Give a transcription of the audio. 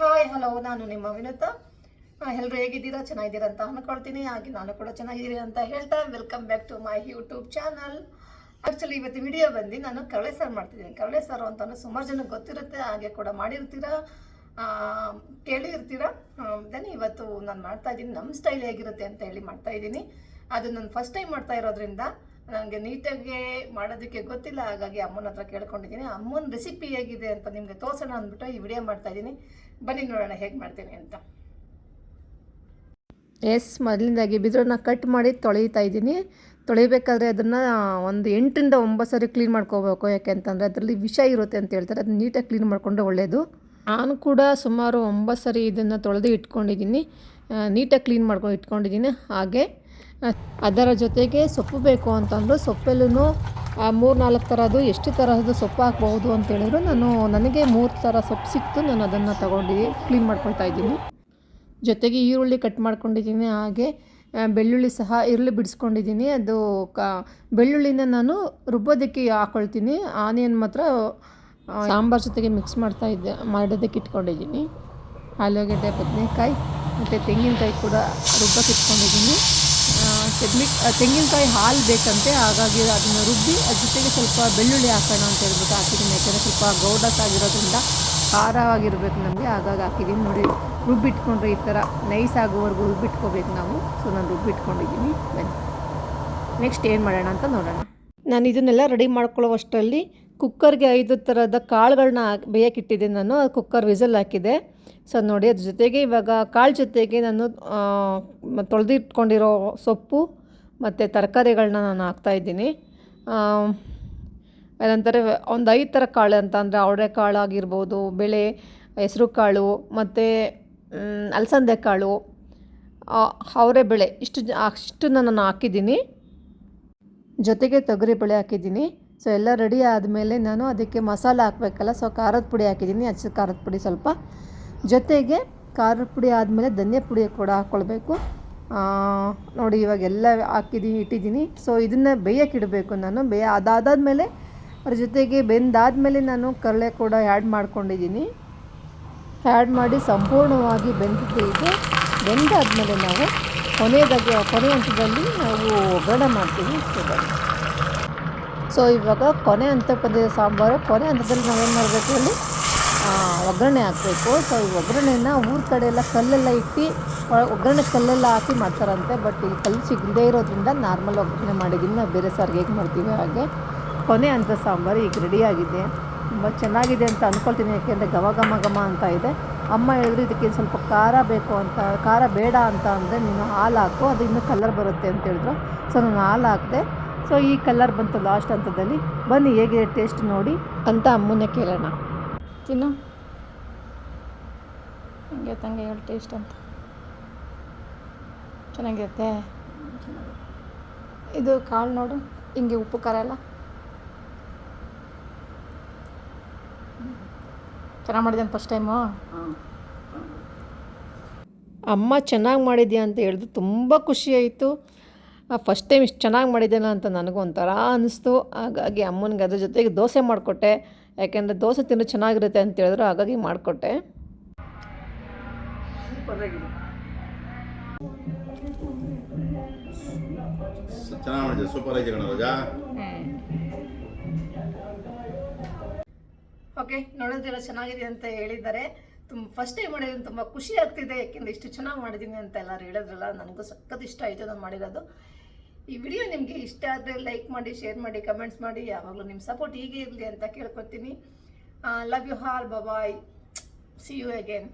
Hi, hello, ನಾನು ನಿಮ್ಮ ವಿನುತ. ಎಲ್ಲರೂ ಹೇಗಿದ್ದೀರಾ? ಚೆನ್ನಾಗಿದ್ದೀರಾ ಅಂತ ಅನ್ಕೊಳ್ತೀನಿ. ಹಾಗೆ ನಾನು ಕೂಡ ಚೆನ್ನಾಗಿದ್ದೀರಿ ಅಂತ ಹೇಳ್ತಾ welcome back to my YouTube channel actually ಇವತ್ತು ವಿಡಿಯೋ ಬಂದು ನಾನು ಕರಳೆ ಸಾರು ಮಾಡ್ತಿದ್ದೀನಿ. ಕರಳೆ ಸಾರು ಅಂತ ಸುಮಾರು ಜನಕ್ಕೆ ಗೊತ್ತಿರುತ್ತೆ, ಹಾಗೆ ಕೂಡ ಮಾಡಿರ್ತೀರಾ? ಕೇಳಿರ್ತೀರಾ? ದೆನ್ ಇವತ್ತು ನಾನು ಮಾಡ್ತಾ ಇದ್ದೀನಿ. ನಮ್ಮ ಸ್ಟೈಲ್ ಹೇಗಿರುತ್ತೆ ಅಂತ ಹೇಳಿ ಮಾಡ್ತಾ ಇದ್ದೀನಿ. ಅದು ನಾನು ಫಸ್ಟ್ ಟೈಮ್ ಮಾಡ್ತಾ ಇರೋದ್ರಿಂದ ನನಗೆ ನೀಟಾಗಿ ಮಾಡೋದಕ್ಕೆ ಗೊತ್ತಿಲ್ಲ, ಹಾಗಾಗಿ ಅಮ್ಮನ ಹತ್ರ ಕೇಳ್ಕೊಂಡಿದ್ದೀನಿ. ಅಮ್ಮನ ರೆಸಿಪಿ ಹೇಗಿದೆ ಅಂತ ನಿಮಗೆ ತೋರಿಸೋಣ ಅಂದ್ಬಿಟ್ಟು ಈ ವಿಡಿಯೋ ಮಾಡ್ತಾ ಇದ್ದೀನಿ. ಬನ್ನಿ ನೋಡೋಣ ಹೇಗೆ ಮಾಡ್ತೀನಿ ಅಂತ. ಎಸ್ ಮೊದಲಿಂದಾಗಿ ಬಿದಿರನ್ನ ಕಟ್ ಮಾಡಿ ತೊಳೀತಾ ಇದ್ದೀನಿ. ತೊಳಿಬೇಕಾದ್ರೆ ಅದನ್ನು ಒಂದು ಎಂಟರಿಂದ ಒಂಬತ್ತು ಸರಿ ಕ್ಲೀನ್ ಮಾಡ್ಕೋಬೇಕು. ಯಾಕೆಂತಂದರೆ ಅದರಲ್ಲಿ ವಿಷ ಇರುತ್ತೆ ಅಂತ ಹೇಳ್ತಾರೆ. ಅದನ್ನ ನೀಟಾಗಿ ಕ್ಲೀನ್ ಮಾಡಿಕೊಂಡ್ರೆ ಒಳ್ಳೆಯದು ನಾನು ಕೂಡ ಸುಮಾರು ಒಂಬತ್ತು ಸರಿ ಇದನ್ನು ತೊಳೆದು ಇಟ್ಕೊಂಡಿದ್ದೀನಿ. ನೀಟಾಗಿ ಕ್ಲೀನ್ ಮಾಡ್ಕೊಂಡು ಇಟ್ಕೊಂಡಿದ್ದೀನಿ. ಹಾಗೆ ಅದರ ಜೊತೆಗೆ ಸೊಪ್ಪು ಬೇಕು ಅಂತಂದ್ರು ಸೊಪ್ಪಲ್ಲೂ ಮೂರು ನಾಲ್ಕು ಥರದ್ದು ಎಷ್ಟು ಥರದ್ದು ಸೊಪ್ಪು ಹಾಕ್ಬೋದು ಅಂತ ಹೇಳಿದ್ರು. ನಾನು ನನಗೆ ಮೂರು ಥರ ಸೊಪ್ಪು ಸಿಕ್ತು. ನಾನು ಅದನ್ನು ತಗೊಂಡು ಕ್ಲೀನ್ ಮಾಡ್ಕೊಳ್ತಾ ಇದ್ದೀನಿ. ಜೊತೆಗೆ ಈರುಳ್ಳಿ ಕಟ್ ಮಾಡ್ಕೊಂಡಿದ್ದೀನಿ. ಹಾಗೆ ಬೆಳ್ಳುಳ್ಳಿ ಸಹ ಈರುಳ್ಳಿ ಬಿಡಿಸ್ಕೊಂಡಿದ್ದೀನಿ. ಅದು ಕ, ಬೆಳ್ಳುಳ್ಳಿನ ನಾನು ರುಬ್ಬೋದಕ್ಕೆ ಹಾಕ್ಕೊಳ್ತೀನಿ ಆನಿಯನ್ ಮಾತ್ರ ಸಾಂಬಾರ್ ಜೊತೆಗೆ ಮಿಕ್ಸ್ ಮಾಡ್ತಾ ಇದ್ದೆ ಮಾಡೋದಕ್ಕೆ ಇಟ್ಕೊಂಡಿದ್ದೀನಿ. ಆಲೂಗಡ್ಡೆ, ಬದನೆಕಾಯಿ, ಮತ್ತು ತೆಂಗಿನಕಾಯಿ ಕೂಡ ರುಬ್ಬಕ್ಕೆ ಇಟ್ಕೊಂಡಿದ್ದೀನಿ. ತೆಂಗಿನ ತೆಂಗಿನಕಾಯಿ ಹಾಲು ಬೇಕಂತೆ, ಹಾಗಾಗಿ ಅದನ್ನು ರುಬ್ಬಿ ಅದ್ರ ಜೊತೆಗೆ ಸ್ವಲ್ಪ ಬೆಳ್ಳುಳ್ಳಿ ಹಾಕೋಣ ಅಂತ ಹೇಳ್ಬಿಟ್ಟು ಹಾಕಿದ್ದೀನಿ. ಯಾಕೆಂದರೆ ಸ್ವಲ್ಪ ಗೌಡಸ್ ಆಗಿರೋದ್ರಿಂದ ಖಾರವಾಗಿರ್ಬೇಕು ನಮಗೆ, ಹಾಗಾಗಿ ಹಾಕಿದ್ದೀನಿ. ನೋಡಿ, ರುಬ್ಬಿಟ್ಕೊಂಡ್ರೆ ಈ ಥರ ನೈಸ್ ಆಗೋವರೆಗೂ ರುಬ್ಬಿಟ್ಕೋಬೇಕು ನಾವು. ಸೊ, ನಾನು ರುಬ್ಬಿಟ್ಕೊಂಡಿದ್ದೀನಿ. ಬನ್ನಿ. ನೆಕ್ಸ್ಟ್ ಏನು ಮಾಡೋಣ ಅಂತ ನೋಡೋಣ. ನಾನು ಇದನ್ನೆಲ್ಲ ರೆಡಿ ಮಾಡ್ಕೊಳ್ಳೋವಷ್ಟರಲ್ಲಿ ಕುಕ್ಕರ್ಗೆ ಐದು ಥರದ ಕಾಳುಗಳನ್ನ ಬೇಯಕ್ಕಿಟ್ಟಿದ್ದೆ ನಾನು ಕುಕ್ಕರ್ ವಿಸಲ್ ಹಾಕಿದೆ. ಸೊ ನೋಡಿ, ಅದ್ರ ಜೊತೆಗೆ ಇವಾಗ ಕಾಳು ಜೊತೆಗೆ ನಾನು ತೊಳೆದಿಟ್ಕೊಂಡಿರೋ ಸೊಪ್ಪು ಮತ್ತು ತರಕಾರಿಗಳನ್ನ ನಾನು ಹಾಕ್ತಾಯಿದ್ದೀನಿ ಏನಂತಾರೆ, ಒಂದು ಐದು ಥರ ಕಾಳು ಅಂತ ಅಂದರೆ ಅವರೆಕಾಳು ಆಗಿರ್ಬೋದು, ಬೆಳೆ, ಹೆಸರು ಕಾಳು ಮತ್ತು ಅಲಸಂದೆ ಕಾಳು ಅವರೆ ಬೆಳೆ, ಇಷ್ಟು ಅಷ್ಟನ್ನು ನಾನು ಹಾಕಿದ್ದೀನಿ. ಜೊತೆಗೆ ತೊಗರಿ ಬೆಳೆ ಹಾಕಿದ್ದೀನಿ. ಸೊ ಎಲ್ಲ ರೆಡಿ ಆದಮೇಲೆ ನಾನು ಅದಕ್ಕೆ ಮಸಾಲ ಹಾಕಬೇಕಲ್ಲ ಸೊ ಖಾರದ ಪುಡಿ ಹಾಕಿದ್ದೀನಿ. ಹಚ್ಚ ಖಾರದ ಪುಡಿ ಸ್ವಲ್ಪ. ಜೊತೆಗೆ ಖಾರದ ಪುಡಿ ಆದಮೇಲೆ ಧನಿಯಾ ಪುಡಿ ಕೂಡ ಹಾಕ್ಕೊಳ್ಬೇಕು ನೋಡಿ ಇವಾಗ ಎಲ್ಲ ಹಾಕಿದ್ದೀನಿ ಇಟ್ಟಿದ್ದೀನಿ ಸೊ ಇದನ್ನು ಬೇಯಕ್ಕೆ ಇಡಬೇಕು ನಾನು. ಬೇಯ ಅದಾದಾದಮೇಲೆ ಅದ್ರ ಜೊತೆಗೆ ಬೆಂದಾದಮೇಲೆ ನಾನು ಕರಳೆ ಕೂಡ ಆ್ಯಡ್ ಮಾಡ್ಕೊಂಡಿದ್ದೀನಿ ಆ್ಯಡ್ ಮಾಡಿ ಸಂಪೂರ್ಣವಾಗಿ ಬೆಂದಿದೆ ಇದು. ಬೆಂದಾದಮೇಲೆ ನಾವು ಕೊನೆಯದಾಗಿ ಕೊನೆ ಹಂತದಲ್ಲಿ ನಾವು ಒಗ್ಗರಣೆ ಮಾಡ್ತೀವಿ. ಬನ್ನಿ. ಸೊ ಇವಾಗ ಕೊನೆ ಹಂತಕ್ಕೆ ಬಂದಿದೆ ಸಾಂಬಾರು, ಕೊನೆ ಹಂತದಲ್ಲಿ ನಾವೇನು ಮಾಡಬೇಕು ಅಲ್ಲಿ ಒಗ್ಗರಣೆ ಹಾಕಬೇಕು. ಸೊ ಈ ಒಗ್ಗರಣೆನ ಊರ ಕಡೆ ಎಲ್ಲ ಕಲ್ಲೆಲ್ಲ ಇಟ್ಟು, ಒಗ್ಗರಣೆ ಕಲ್ಲೆಲ್ಲ ಹಾಕಿ ಮಾಡ್ತಾರಂತೆ. ಬಟ್ ಇಲ್ಲಿ ಕಲ್ಲು ಸಿಗದೇ ಇರೋದ್ರಿಂದ ನಾರ್ಮಲ್ ಒಗ್ಗರಣೆ ಮಾಡಿದ್ದೀನಿ ನಾವು ಬೇರೆ ಸಾರಿಗೆ ಹೇಗೆ ಮಾಡ್ತೀವಿ ಹಾಗೆ. ಕೊನೆ ಹಂತ ಸಾಂಬಾರು ಈಗ ರೆಡಿಯಾಗಿದೆ ತುಂಬ ಚೆನ್ನಾಗಿದೆ ಅಂತ ಅಂದ್ಕೊಳ್ತೀನಿ ಯಾಕೆಂದರೆ ಘಮ ಘಮ ಘಮ ಅಂತ ಇದೆ. ಅಮ್ಮ ಹೇಳಿದ್ರು ಇದಕ್ಕೆ ಸ್ವಲ್ಪ ಖಾರ ಬೇಕು ಅಂತ, ಖಾರ ಬೇಡ ಅಂತ ಅಂದರೆ ನೀನು ಹಾಲು ಹಾಕು, ಅದು ಇನ್ನೂ ಕಲರ್ ಬರುತ್ತೆ ಅಂತ ಹೇಳಿದ್ರು. ಸೊ ನಾನು ಹಾಲು ಹಾಕಿದೆ ಸೊ ಈ ಕಲರ್ ಬಂತು ಲಾಸ್ಟ್ ಹಂತದಲ್ಲಿ. ಬನ್ನಿ ಹೇಗೆ ಟೇಸ್ಟ್ ನೋಡಿ. ಅಂತ ಅಮ್ಮನೇ ಕೇಳೋಣ. ತಿನ್ನು. ಹಂಗೆ ತಂಗೆ ಹೇಳಿ ಟೇಸ್ಟ್ ಅಂತ. ಚೆನ್ನಾಗಿರುತ್ತೆ? ಇದು ಕಾಳು ನೋಡು. ಹಿಂಗೆ ಉಪ್ಪು ಖಾರ ಎಲ್ಲ. ಚೆನ್ನಾಗಿ ಮಾಡಿದ್ದೇನೆ ಫಸ್ಟ್ ಟೈಮು ಅಮ್ಮ ಚೆನ್ನಾಗಿ ಮಾಡಿದ್ಯಾ ಅಂತ ಹೇಳಿದ್ರು ತುಂಬ ಖುಷಿ ಆಯಿತು. ಫಸ್ಟ್ ಟೈಮ್ ಇಷ್ಟು ಚೆನ್ನಾಗಿ ಮಾಡಿದ್ದೇನೆ ಅಂತ ನನಗೂ ಒಂಥರ ಅನ್ನಿಸ್ತು ಹಾಗಾಗಿ ಅಮ್ಮನಿಗೆ ಅದ್ರ ಜೊತೆಗೆ ದೋಸೆ ಮಾಡಿಕೊಟ್ಟೆ. ಯಾಕೆಂದರೆ ದೋಸೆ ತಿನ್ನೋ ಚೆನ್ನಾಗಿರುತ್ತೆ ಅಂತ ಹೇಳಿದ್ರು ಹಾಗಾಗಿ ಮಾಡಿಕೊಟ್ಟೆ. ಓಕೆ ನೋಡೋದೆಲ್ಲ ಚೆನ್ನಾಗಿದೆ ಅಂತ ಹೇಳಿದ್ದಾರೆ. ತುಂಬ ಫಸ್ಟ್ ಟೈಮ್ ಮಾಡಿದ್ದೀನಿ ತುಂಬ ಖುಷಿ ಆಗ್ತಿದೆ. ಯಾಕೆಂದರೆ ಇಷ್ಟು ಚೆನ್ನಾಗಿ ಮಾಡಿದ್ದೀನಿ ಅಂತ ಎಲ್ಲರೂ ಹೇಳಿದ್ರಲ್ಲ ನನಗೂ ಸಖತ್ ಇಷ್ಟ ಆಯಿತು ನಾನು ಮಾಡಿರೋದು. ಈ ವಿಡಿಯೋ ನಿಮಗೆ ಇಷ್ಟ ಆದರೆ ಲೈಕ್ ಮಾಡಿ ಶೇರ್ ಮಾಡಿ ಕಮೆಂಟ್ಸ್ ಮಾಡಿ, ಯಾವಾಗಲೂ ನಿಮ್ಮ ಸಪೋರ್ಟ್ ಹೀಗೆ ಇರಲಿ ಅಂತ ಕೇಳ್ಕೊತೀನಿ. Love you all bye see you again